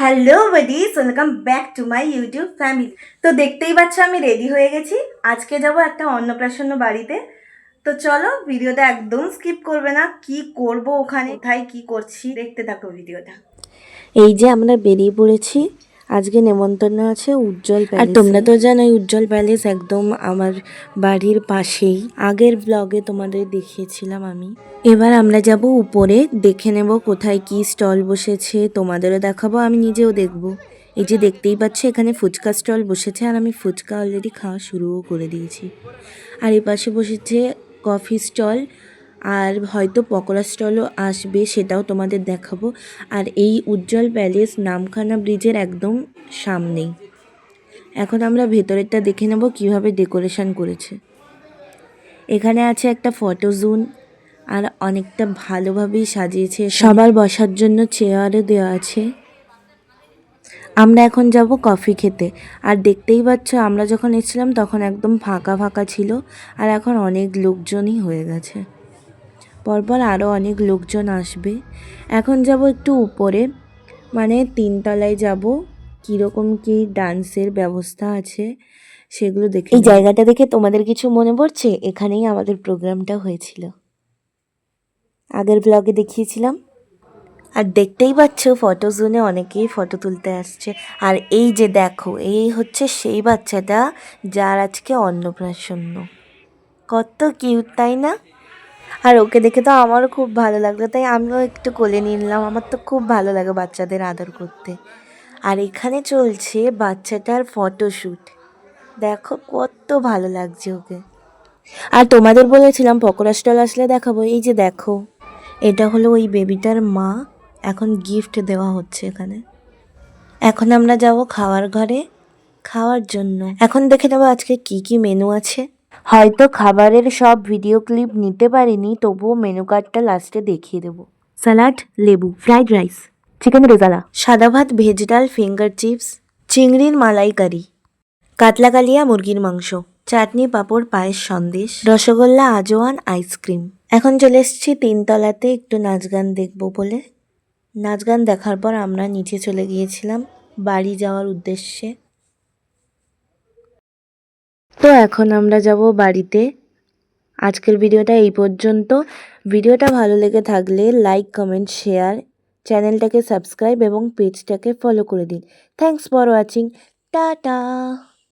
Hello buddies welcome back to my YouTube family তো দেখতেই পাচ্ছ, আমি রেডি হয়ে গেছি। আজকে যাব একটা অন্নপ্রাশন্ন বাড়িতে। তো চলো ভিডিওটা একদম স্কিপ করবে না। কি করব ওখানে? কোথায় কি করছি? দেখতে থাকো ভিডিওটা এই যে আমরা বেরিয়ে পড়েছি। আজকে নেমন্তন্ন আছে উজ্জ্বল আর তোমরা তো জানোই উজ্জ্বল প্যালেস একদম আমার বাড়ির পাশেই। আগের ব্লগে তোমাদের দেখিয়েছিলাম আমি। এবার আমরা যাব উপরে দেখে নেব কোথায় কি স্টল বসেছে তোমাদেরও দেখাবো আমি নিজেও দেখব। এই যে দেখতেই পাচ্ছ এখানে ফুচকা স্টল বসেছে আর আমি ফুচকা অলরেডি খাওয়া শুরুও করে দিয়েছি। আর এই পাশে বসেছে কফি স্টল আর হয়তো পকোড়া স্টলও আসবে, সেটাও তোমাদের দেখাবো। আর এই উজ্জ্বল প্যালেস নামখানা ব্রিজের একদম সামনেই। এখন আমরা ভেতরেরটা দেখে নেব কীভাবে ডেকোরেশন করেছে। এখানে আছে একটা ফটো জোন, আর অনেকটা ভালোভাবেই সাজিয়েছে। সবার বসার জন্য চেয়ারও দেওয়া আছে। আমরা এখন যাব কফি খেতে। আর দেখতেই পাচ্ছ, আমরা যখন এসেছিলাম তখন একদম ফাঁকা ফাঁকা ছিল, আর এখন অনেক লোকজনই হয়ে গেছে। পরপর আরও অনেক লোকজন আসবে। এখন যাব একটু উপরে মানে তিনতলায় যাব। কীরকম কী ডান্সের ব্যবস্থা আছে সেগুলো দেখে এই জায়গাটা দেখে তোমাদের কিছু মনে পড়ছে? এখানেই আমাদের প্রোগ্রামটা হয়েছিল। আগের ব্লগে দেখিয়েছিলাম। আর দেখতেই পাচ্ছ ফটো জোনে অনেকেই ফটো তুলতে আসছে। আর এই যে দেখো এই হচ্ছে সেই বাচ্চাটা যার আজকে অন্নপ্রাশন্ন কত কিউট তাই না? আর ওকে দেখে তো আমারও খুব ভালো লাগল, তাই আমিও একটু কোলে নিলাম। আমার তো খুব ভালো লাগে বাচ্চাদের আদর করতে। আর এখানে চলছে বাচ্চাটার ফটোশ্যুট দেখো কত ভালো লাগছে ওকে। আর তোমাদের বলেছিলাম পকোড়া স্টল আসলে দেখাবো, এই যে দেখো, এটা হলো ওই বেবিটার মা। এখন গিফট দেওয়া হচ্ছে এখানে। এখন আমরা যাব খাওয়ার ঘরে, খাওয়ার জন্য। এখন দেখে নেব আজকে কি কি মেনু আছে। হয়তো খাবারের সব ভিডিও ক্লিপ নিতে পারিনি, তবুও মেনু কার্ডটা লাস্টে দেখিয়ে দেবো। স্যালাড লেবু ফ্রাইড রাইস চিকেন রেজালা সাদা ভাত ভেজ ডাল ফিঙ্গার চিপস চিংড়ির মালাইকারি, কাতলা কালিয়া মুরগির মাংস, চাটনি, পাঁপড়, পায়েস, সন্দেশ, রসগোল্লা, আজওয়ান আইসক্রিম এখন চলে এসেছি তিনতলাতে একটু নাচ গান দেখব বলে। নাচ গান দেখার পর আমরা নিচে চলে গিয়েছিলাম বাড়ি যাওয়ার উদ্দেশ্যে। তো এখন আমরা যাব বাড়িতে। আজকের ভিডিওটা এই পর্যন্ত। ভিডিওটা ভালো লেগে থাকলে লাইক কমেন্ট শেয়ার চ্যানেলটাকে সাবস্ক্রাইব এবং পেজটাকে ফলো করে দিন। Thanks for watching tata.